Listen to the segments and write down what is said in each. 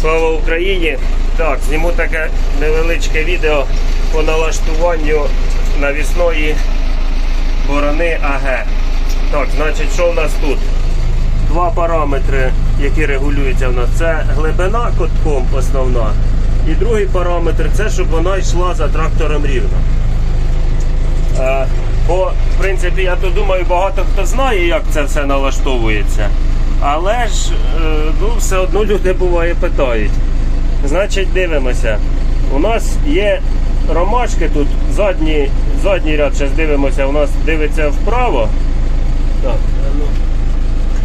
Слава Україні! Так, зніму таке невеличке відео по налаштуванню навісної борони АГ. Так, значить, що в нас тут? Два параметри, які регулюються в нас. Це глибина котком основна. І другий параметр це щоб вона йшла за трактором рівно. Е, бо, в принципі, я то думаю, багато хто знає, як це все налаштовується. Але ж е, ну, все одно люди буває питають. Значить, дивимося. У нас є ромашки тут, задній, задній ряд, зараз дивимося, у нас дивиться вправо. Так, ну,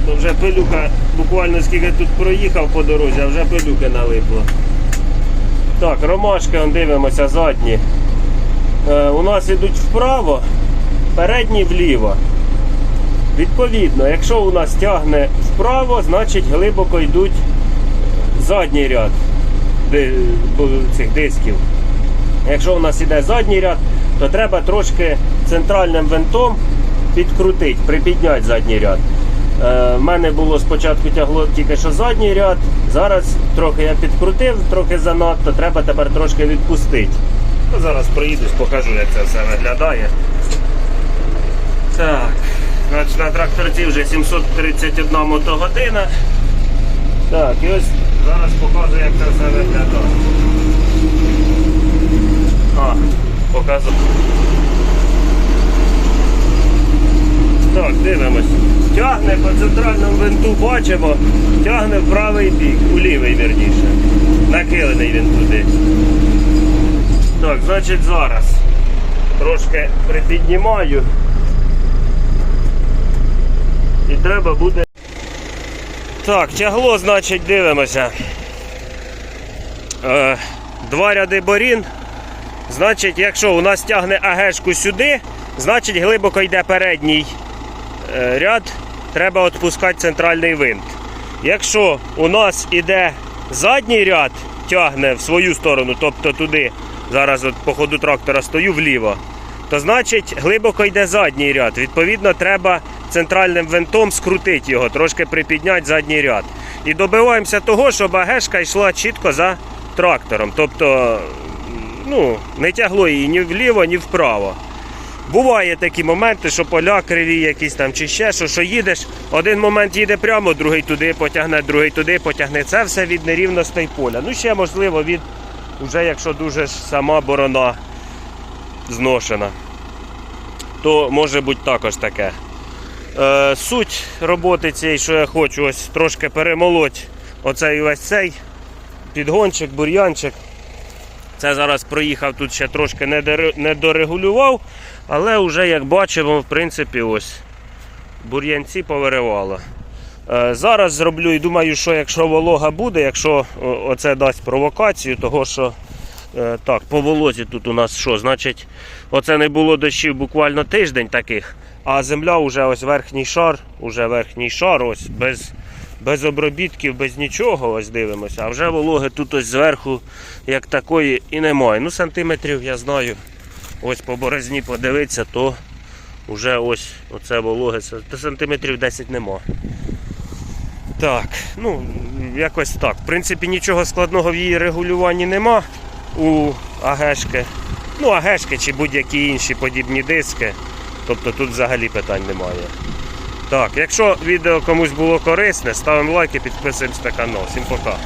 то вже пилюка, буквально скільки тут проїхав по дорозі, а вже пилюки налипло. Так, ромашки, он дивимося, задні. Е, у нас йдуть вправо, передні вліво. Відповідно, якщо у нас тягне вправо, значить глибоко йдуть задній ряд цих дисків. Якщо у нас іде задній ряд, то треба трошки центральним винтом підкрутити, припідняти задній ряд. Е, в мене було спочатку тягло тільки що задній ряд, зараз трохи я підкрутив, трохи занадто, треба тепер трошки відпустити. Ну, зараз проїдусь, покажу, як це все виглядає. На тракторці вже 731 мотогодина. Так, і ось зараз показую, як це все виглядає. А, показую. Так, дивимось. Тягне по центральному винту бачимо, тягне в правий бік, у лівий вірніше. Накилений він туди. Так, значить зараз трошки припіднімаю. І треба буде. Так, тягло, значить, дивимося. Е, два ряди борін. Значить, якщо у нас тягне агешку сюди, значить глибоко йде передній е, ряд, треба відпускати центральний винт. Якщо у нас іде задній ряд, тягне в свою сторону, тобто туди, зараз от по ходу трактора стою вліво, то значить глибоко йде задній ряд. Відповідно, треба центральним винтом скрутити його, трошки припідняти задній ряд. І добиваємося того, щоб агешка йшла чітко за трактором. Тобто ну, не тягло її ні вліво, ні вправо. Буває такі моменти, що поля криві якісь там чи ще що, що їдеш, один момент їде прямо, другий туди потягне, другий туди потягне. Це все від нерівностей поля. Ну ще можливо від, вже якщо дуже ж сама борона зношена, то може бути також таке. Е, суть роботи цієї, що я хочу, ось трошки перемолоть оцей весь цей підгончик, бур'янчик. Це зараз проїхав тут ще трошки не дорегулював, але вже як бачимо, в принципі, ось бур'янці повиривало. Е, Зараз зроблю і думаю, що якщо волога буде, якщо оце дасть провокацію, того що так, по волозі тут у нас що? Значить, оце не було дощів буквально тиждень таких, а земля вже ось верхній шар, уже верхній шар, ось без, без обробітків, без нічого, ось дивимося. А вже вологи тут ось зверху, як такої, і немає. Ну, сантиметрів я знаю. Ось по борозні подивитися, то вже ось оце вологи, та сантиметрів 10 нема. Так, ну якось так. В принципі, нічого складного в її регулюванні нема у агешки. Ну, агешки чи будь-які інші подібні диски. Тобто тут взагалі питань немає. Так, якщо відео комусь було корисне, ставимо лайк і підписуємось на канал. Всім пока.